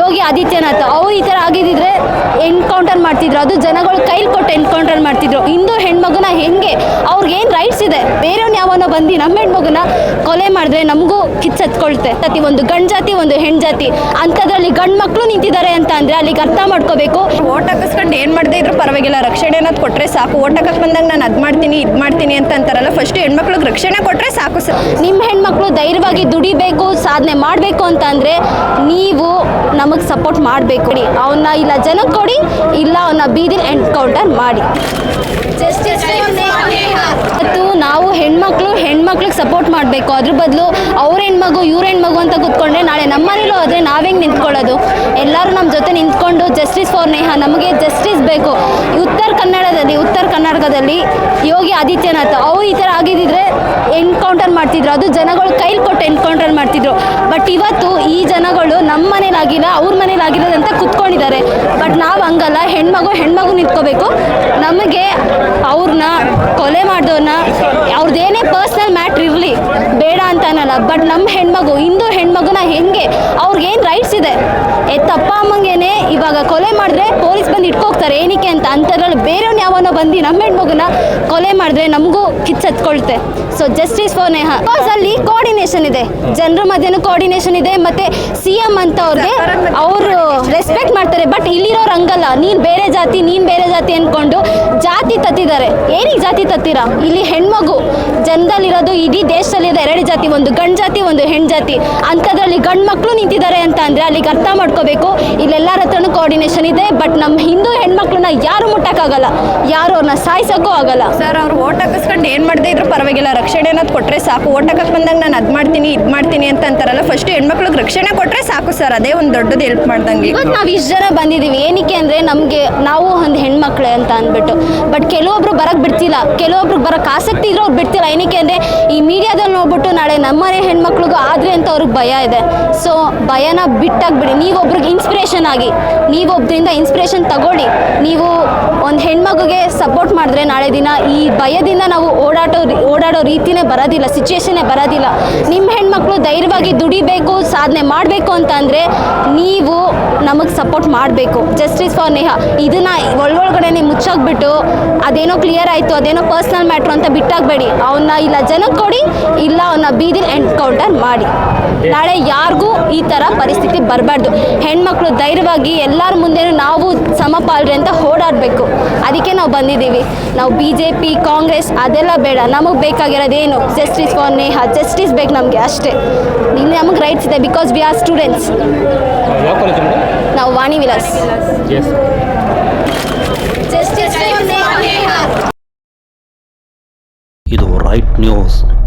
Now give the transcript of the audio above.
ಯೋಗಿ ಆದಿತ್ಯನಾಥ್ ಅವ್ರು ಈ ಥರ ಆಗಿದ್ದಿದ್ರೆ ಎನ್ಕೌಂಟರ್ ಮಾಡ್ತಿದ್ರು. ಅದು ಜನಗಳು ಕೈಲಿ ಕೊಟ್ಟು ಎನ್ಕೌಂಟರ್ ಮಾಡ್ತಿದ್ರು. ಹಿಂದೂ ಹೆಣ್ಮಗುನ ಹೆಂಗೆ ಅವ್ರಿಗೆ ಏನು ರೈಟ್ಸ್ ಇದೆ? ಬೇರೆಯವ್ನ ಯಾವನೋ ಬಂದು ನಮ್ಮ ಹೆಣ್ಮಗುನ ಕೊಲೆ ಮಾಡಿದ್ರೆ ನಮಗೂ ಕಿಚ್ಚತ್ಕೊಳ್ತೆ ಪ್ರತಿ ಒಂದು ಗಂಡು ಜಾತಿ ಒಂದು ಹೆಣ್ಣು ಜಾತಿ. ಅಂಥದ್ರಲ್ಲಿ ಗಂಡು ಮಕ್ಕಳು ನಿಂತಿದ್ದಾರೆ ಅಂತ ಅಂದರೆ ಅಲ್ಲಿಗೆ ಅರ್ಥ ಮಾಡ್ಕೋಬೇಕು. ಓಟ್ ಹಾಕಿಸ್ಕೊಂಡು ಏನು ಮಾಡದೇ ಇದ್ರು ಪರವಾಗಿಲ್ಲ. ರಕ್ಷಣೆ ಅನ್ನೋದು ಕೊಟ್ಟರೆ ಸಾಕು. ಓಟ್ ಹಾಕಕ್ಕೆ ಬಂದಾಗ ನಾನು ಅದು ಮಾಡ್ತೀನಿ ಇದು ಮಾಡ್ತೀನಿ ಅಂತ ಅಂತಾರಲ್ಲ ಫಸ್ಟ್ ಹೆಣ್ಮಕ್ಳಿಗೆ ರಕ್ಷಣೆ ಕೊಟ್ಟರೆ ಸಾಕು ಸರ್. ನಿಮ್ಮ ಹೆಣ್ಮಕ್ಳು ಧೈರ್ಯವಾಗಿ ದುಡಿಬೇಕು ಸಾಧನೆ ಮಾಡಬೇಕು ಅಂತ ಅಂದರೆ ನೀವು ಸಪೋರ್ಟ್ ಮಾಡಬೇಕು. ಅವನ್ನ ಇಲ್ಲ ಜನಕ್ಕೆ ಕೊಡಿ ಇಲ್ಲ ಅವನ್ನ ಬೀದಿನ ಎನ್ಕೌಂಟರ್ ಮಾಡಿ. ಮತ್ತು ನಾವು ಹೆಣ್ಮಕ್ಳು ಹೆಣ್ಮಕ್ಳಿಗೆ ಸಪೋರ್ಟ್ ಮಾಡಬೇಕು. ಅದ್ರ ಬದಲು ಅವ್ರ ಹೆಣ್ಮಗು ಇವ್ರ ಹೆಣ್ಮಗು ಅಂತ ಕೂತ್ಕೊಂಡ್ರೆ ನಾಳೆ ನಮ್ಮ ಮನೇಲೂ ಆದರೆ ನಾವೇಂಗೆ ನಿಂತ್ಕೊಳ್ಳೋದು? ಎಲ್ಲರೂ ನಮ್ಮ ಜೊತೆ ನಿಂತ್ಕೊಂಡು ಜಸ್ಟಿಸ್ ಫಾರ್ ನೇಹ ನಮಗೆ ಜಸ್ಟಿಸ್ ಬೇಕು. ಉತ್ತರ ಕನ್ನಡದಲ್ಲಿ ಉತ್ತರ ಕರ್ನಾಟಕದಲ್ಲಿ ಯೋಗಿ ಆದಿತ್ಯನಾಥ್ ಅವರು ಈ ಥರ ಆಗಿದ್ದಿದ್ರೆ ಎನ್ಕೌಂಟರ್ ಮಾಡ್ತಿದ್ರು. ಅದು ಜನಗಳು ಕೈಲಿ ಕೊಟ್ಟು ಎನ್ಕೌಂಟರ್ ಮಾಡ್ತಿದ್ರು. ಬಟ್ ಇವತ್ತು ಈ ಜನಗಳು ನಮ್ಮ ಮನೇಲಾಗಿಲ್ಲ, ಅವ್ರ ಮನೇಲಾಗಿರೋದಂತ ಕುತ್ಕೊಂಡಿದ್ದಾರೆ. ಬಟ್ ನಾವು ಹಂಗಲ್ಲ. ಹೆಣ್ಮಗು ಹೆಣ್ಮಗು ನಿಂತ್ಕೋಬೇಕು. ನಮಗೆ ಅವ್ರನ್ನ ಕೊಲೆ ಮಾಡಿದವ್ರನ್ನ ಅವ್ರದ್ದೇನೇ ಪರ್ಸ್ನಲ್ ಮ್ಯಾಟ್ರ್ ಇರಲಿ ಬೇಡ ಅಂತ ಅನ್ನಲ್ಲ ಬಟ್ ನಮ್ಮ ಹೆಣ್ಮಗು ಹಿಂದೂ ಹೆಣ್ಮಗುನ ಹೆಂಗೆ ಅವ್ರಿಗೇನು ರೈಟ್ಸ್ ಇದೆ? ಎತ್ತಪ್ಪ ಅಮ್ಮಂಗೇನೆ ಇವಾಗ ಕೊಲೆ ಮಾಡಿದ್ರೆ ಪೊಲೀಸ್ ಬಂದು ಇಟ್ಕೋಗ್ತಾರೆ ಏನಕ್ಕೆ ಅಂತ ಅಂಥದ್ರಲ್ಲಿ ಬೇರೆಯವ್ನ ಯಾವನೋ ಬಂದು ನಮ್ಮ ಹೆಣ್ಮಗುನ ಕೊಲೆ ಮಾಡಿದ್ರೆ ನಮಗೂ ಕಿಚ್ಚತ್ಕೊಳ್ತೆ so justice for Neha because ಅಲ್ಲಿ ಕೋಆರ್ಡಿನೇಷನ್ ಇದೆ. ಜನರ ಮಧ್ಯನೂ ಕೋಆರ್ಡಿನೇಷನ್ ಇದೆ. ಮತ್ತೆ ಸಿ ಎಂ ಅಂತ ಅವ್ರಿಗೆ ಅವರು ರೆಸ್ಪೆಕ್ಟ್ ಮಾಡ್ತಾರೆ. ಬಟ್ ಇಲ್ಲಿರೋರು ಹಂಗಲ್ಲ. ನೀನು ಬೇರೆ ಜಾತಿ, ನೀನು ಬೇರೆ ಜಾತಿ ಅಂದ್ಕೊಂಡು ಜಾತಿ ತತ್ತಿದ್ದಾರೆ ಏನಿಗೆ ಜಾತಿ ತತ್ತೀರಾ? ಇಲ್ಲಿ ಹೆಣ್ಮಗು ಜನದಲ್ಲಿರೋದು ಇಡೀ ದೇಶದಲ್ಲಿರೋ ಎರಡು ಜಾತಿ ಒಂದು ಗಂಡು ಜಾತಿ ಒಂದು ಹೆಣ್ಣು ಜಾತಿ. ಅಂಥದ್ರಲ್ಲಿ ಗಂಡು ಮಕ್ಕಳು ನಿಂತಿದ್ದಾರೆ ಅಂತ ಅಂದರೆ ಅಲ್ಲಿಗೆ ಅರ್ಥ ಮಾಡ್ಕೋಬೇಕು. ಇಲ್ಲೆಲ್ಲರ ಹತ್ರನೂ ಕೋಆರ್ಡಿನೇಷನ್ ಇದೆ ಬಟ್ ನಮ್ಮ ಹಿಂದೂ ಹೆಣ್ಮಕ್ಳನ್ನ ಯಾರು ಮುಟ್ಟಕ್ಕಾಗಲ್ಲ. ಯಾರು ಅವ್ರನ್ನ ಸಾಯಿಸೋಕ್ಕೂ ಆಗಲ್ಲ. ಸರ್ ಅವ್ರು ಓಟ್ ಹಾಕಿಸ್ಕೊಂಡು ಏನು ಮಾಡದೇ ಇದ್ರು ಪರವಾಗಿಲ್ಲ. ರಕ್ಷಣೆ ಅನ್ನೋದು ಕೊಟ್ಟರೆ ಸಾಕು. ಓಟ್ ಹಾಕಕ್ಕೆ ಬಂದಾಗ ನಾನು ಅದು ಮಾಡ್ತೀನಿ ಇದು ಮಾಡ್ತೀನಿ ಅಂತ ಅಂತಾರಲ್ಲ ಫಸ್ಟ್ ಹೆಣ್ಮಕ್ಳಿಗೆ ರಕ್ಷಣೆ ಕೊಟ್ಟರೆ ಸಾಕು ಸರ್. ಅದೇ ಒಂದು ದೊಡ್ಡದು ಹೆಲ್ಪ್ ಮಾಡ್ದಂಗೆ. ಇವತ್ತು ನಾವು ಇಷ್ಟು ಜನ ಬಂದಿದ್ದೀವಿ ಏನಕ್ಕೆ ಅಂದರೆ ನಮಗೆ ನಾವು ಒಂದು ಹೆಣ್ಮಕ್ಳೆ ಅಂತ ಅಂದ್ಬಿಟ್ಟು. ಬಟ್ ಕೆಲವೊಬ್ರು ಬರಕ್ ಬಿಡ್ತಿಲ್ಲ. ಕೆಲವೊಬ್ರು ಬರಕ್ ಆಸಕ್ತಿ ಇದ್ರೆ ಅವ್ರು ಬಿಡ್ತಿಲ್ಲ. ಏನಕ್ಕೆ ಅಂದರೆ ಈ ಮೀಡಿಯಾದಲ್ಲಿ ನೋಡ್ಬಿಟ್ಟು ನಾಳೆ ನಮ್ಮನೆ ಹೆಣ್ಮಕ್ಳಿಗೂ ಆದರೆ ಅಂತ ಅವ್ರಿಗೆ ಭಯ ಇದೆ. ಸೊ ಭಯನ ಬಿಟ್ಟಾಗ್ಬಿಡಿ. ನೀವೊಬ್ರಿಗೆ ಇನ್ಸ್ಪಿರೇಷನ್ ಆಗಿ. ನೀವೊಬ್ರಿಂದ ಇನ್ಸ್ಪಿರೇಷನ್ ತಗೊಳ್ಳಿ. ನೀವು ಒಂದು ಹೆಣ್ಮಗುಗೆ ಸಪೋರ್ಟ್ ಮಾಡಿದ್ರೆ ನಾಳೆ ದಿನ ಈ ಭಯದಿಂದ ನಾವು ಓಡಾಟೋ, ಓಡಾಡೋ ರೀತಿನೇ ಬರೋದಿಲ್ಲ ಸಿಚುವೇಶನ್ನೇ ಬರೋದಿಲ್ಲ. ನಿಮ್ಮ ಹೆಣ್ಮಕ್ಳು ಧೈರ್ಯವಾಗಿ ದುಡಿಬೇಕು, ಸಾಧನೆ ಮಾಡಬೇಕು ಅಂತ ಅಂದರೆ ನೀವು ನಮಗೆ ಸಪೋರ್ಟ್ ಮಾಡಬೇಕು. ಜಸ್ಟಿಸ್ ಫಾರ್ ನೇಹ ಇದನ್ನ ಒಳಗೊಳಗಡೆ ಮುಚ್ಚಾಕ್ಬಿಟ್ಟು ಅದೇನೋ ಕ್ಲಿಯರ್ ಆಯಿತು ಅದೇನೋ ಪರ್ಸ್ನಲ್ ಮ್ಯಾಟ್ರ್ ಅಂತ ಬಿಟ್ಟಾಗಬೇಡಿ. ಅವನ್ನ ಇಲ್ಲ ಜನಕ್ಕೆ ಕೊಡಿ ಇಲ್ಲ ಅವನ್ನ ಬೀದಿಲಿ ಎನ್ಕೌಂಟರ್ ಮಾಡಿ. ನಾಳೆ ಯಾರಿಗೂ ಈ ಥರ ಪರಿಸ್ಥಿತಿ ಬರಬಾರ್ದು. ಹೆಣ್ಮಕ್ಳು ಧೈರ್ಯವಾಗಿ ಎಲ್ಲರ ಮುಂದೆನೂ ನಾವು ಸಮಪಾಲ್ರಿ ಅಂತ ಓಡಾಡಬೇಕು. ಅದಕ್ಕೆ ನಾವು ಬಂದಿದ್ದೀವಿ. ನಾವು ಬಿ ಜೆ ಪಿ ಕಾಂಗ್ರೆಸ್ ಅದೆಲ್ಲ ಬೇಡ. ನಮಗೆ ಬೇಕಾಗಿರೋದೇನು? ಜಸ್ಟಿಸ್ ಫಾರ್ ನೇಹ ಜಸ್ಟಿಸ್ ಬೇಕು ನಮಗೆ ಅಷ್ಟೇ. ಇನ್ನು ನಮಗೆ ರೈಟ್ಸ್ ಇದೆ ಬಿಕಾಸ್ ವಿ ಆರ್ ಸ್ಟೂಡೆಂಟ್ಸ್ ನಾವು ವಾಣಿ ವಿಲಾಸ್. ಎಸ್ ಜಸ್ಟಿಸ್ ಇದು ರೈಟ್ ನ್ಯೂಸ್